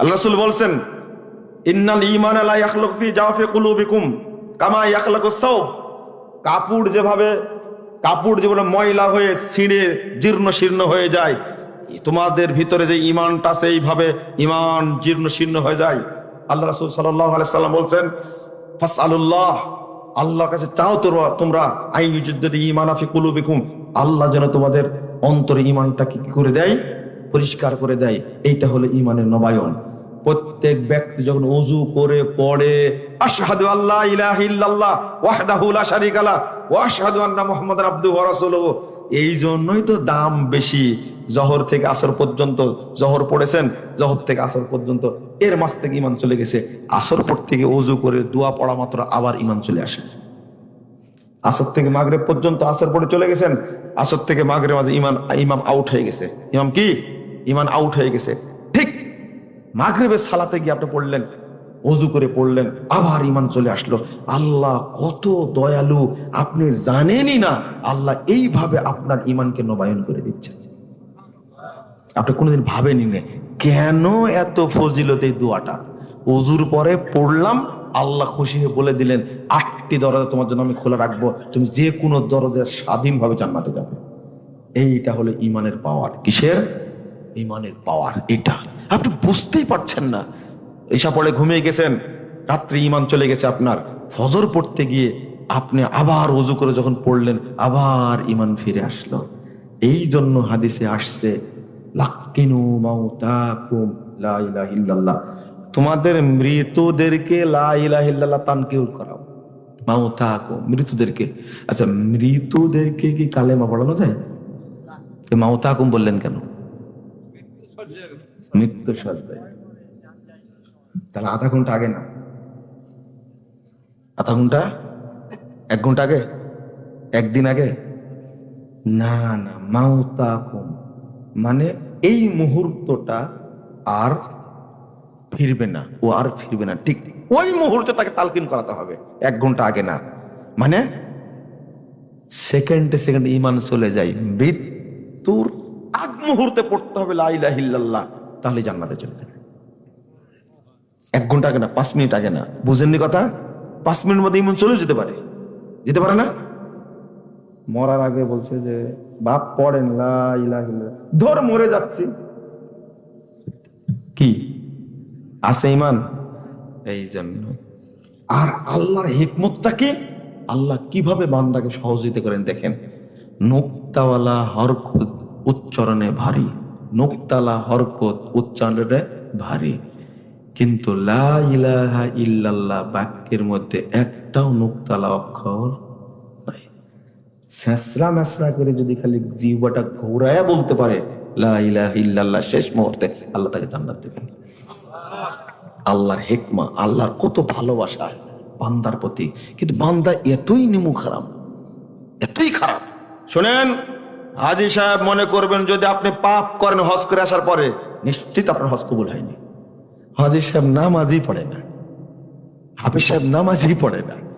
আল্লাহ রাসূল বলছেন, ইন্নাল ঈমান লা ইয়াখলুকু ফি জাওফি কুলুবিকুম, কামা ইয়াখলাকু সাওব। কাপড় যেভাবে কাপড় যেভাবে ময়লা হয়ে ছিঁড়ে জীর্ণ শীর্ণ হয়ে যায়, তোমাদের ভিতরে যে ইমানটা আছে এইভাবে ইমান জীর্ণ শীর্ণ হয়ে যায়। আল্লাহ রাসূল সাল্লাল্লাহু আলাইহি সাল্লাম বলছেন, ফাসআলুল্লাহ, আল্লাহর কাছে চাও তোমরা তোমরা, আইয়ুজুদ্দিন ঈমানা ফি কুলুবিকুম, আল্লাহ যেন তোমাদের অন্তরে ইমানটা কি করে দেয়? পরিষ্কার করে দেয়, এইটা হলো ইমানের নবায়ন। প্রত্যেক ব্যক্তি যখন অজু করে পড়ে, আশহাদু আল্লাহ ইলাহা ইল্লাল্লাহ ওয়াহদাহু লা শারীকা লা ওয়া আন্না মুহাম্মাদার আবদুহু রাসূলুহু। এই জন্যই তো দাম বেশি। জহর থেকে আসর পর্যন্ত জহর পড়েছেন, জহর থেকে আসর পর্যন্ত এর মাস থেকে ইমান চলে গেছে। আসর পর থেকে অজু করে দোয়া পড়া মাত্র আবার ইমান চলে আসে। আসর থেকে মাগরে পর্যন্ত আসর পরে চলে গেছেন, আসর থেকে মাগরেব মাঝে ইমান ইমাম আউট হয়ে গেছে। ইমাম কি? ইমান আউট হয়ে গেছে। ঠিক মাগরেবের সালাতে গিয়ে আপনি পড়লেন, অজু করে পড়লেন, আবার ইমান চলে আসলো। আল্লাহ কত দয়ালু, আপনি জানেনই না, আল্লাহ এইভাবে আপনার ইমানকে নবায়ন করে দিচ্ছেন আপনি কোনোদিন ভাবেনি না, কেন এত ফজিলত এই দোয়াটা? অজুর পরে পড়লাম, আল্লাহ খুশি হয়ে বলে দিলেন, আটটি দরজা তোমার জন্য আমি খোলা রাখব, তুমি যে কোনো দরজার স্বাধীনভাবে জান্নাতে যাবে। এইটা হলো ইমানের পাওয়ার কিসের? ইমানের পাওয়ার এটা। আপনি বুঝতেই পারছেন না। ঈশা পড়ে ঘুমিয়ে গেছেন রাত্রে ইমান চলে গেছে আপনার। ফজর পড়তে গিয়ে আপনি আবার অজু করে যখন পড়লেন আবার ইমান ফিরে আসলো। এই জন্য হাদিসে আসছে তোমাদের মৃতদেরকে তানকিউর করাও। মাউতাকুম মৃতদেরকে। আচ্ছা মৃতদেরকে কি কালেমা পড়ানো যায়? মাউতাকুম বললেন কেন? মৃত্যু সজ্জায় তাহলে আধা ঘণ্টা আগে না? আধা ঘণ্টা? এক ঘণ্টা আগে? একদিন আগে? না না, মাউতাকুম। মানে এই মুহূর্তটা আর ফিরবে না, ও আর ফিরবে না। ঠিক ওই মুহূর্তে তাকে তালকিন করাতে হবে, এক ঘণ্টা আগে না। মানে সেকেন্ডে সেকেন্ডে ইমান চলে যায়, মৃত্যুর আগ মুহূর্তে পড়তে হবে লাইলাহিল্লাহ তাহলে জান্নাতে চলে যাবে। এক ঘণ্টা আগে না পাঁচ মিনিট আগে না বুঝেননি কথা? পাঁচ মিনিট মধ্যে ইমন চলে যেতে পারে। যেতে পারে না? মরার আগে বলছে যে বাপ পড়েন। ধর মরে যাচ্ছি। কি? আছে ইমান? এই জন্য। আর আল্লাহর হিকমতটা কি আল্লাহ কীভাবে বান্দাকে সহযোগিতা করেন দেখেন? নোক্তাওয়ালা হরকত উচ্চারণে ভারী। নোক্তালা হরকত উচ্চারণে ভারী। কিন্তু লা ইলাহা ইল্লাল্লাহ বাক্যের মধ্যে একটাও নোকতালা অক্ষর নাই। মেসরা করে যদি খালি জিহ্বাটা ঘোরায়া বলতে পারে, লা ইল্লাল্লাহ শেষ মুহূর্তে আল্লাহ তাকে জান্নাত দেবেন। আল্লাহর হেকমা, আল্লাহর কত ভালোবাসা বান্দার প্রতি। কিন্তু বান্দা এতই নিমু খারাপ এতই খারাপ। শোনেন হাজি সাহেব মনে করবেন যদি আপনি পাপ করেন হজ করে আসার পরে, নিশ্চিত আপনার হজ কবুল হয়নি। হাজি সাহেব নামাজই পড়ে না। হাফিজ সাহেব নামাজই পড়ে না।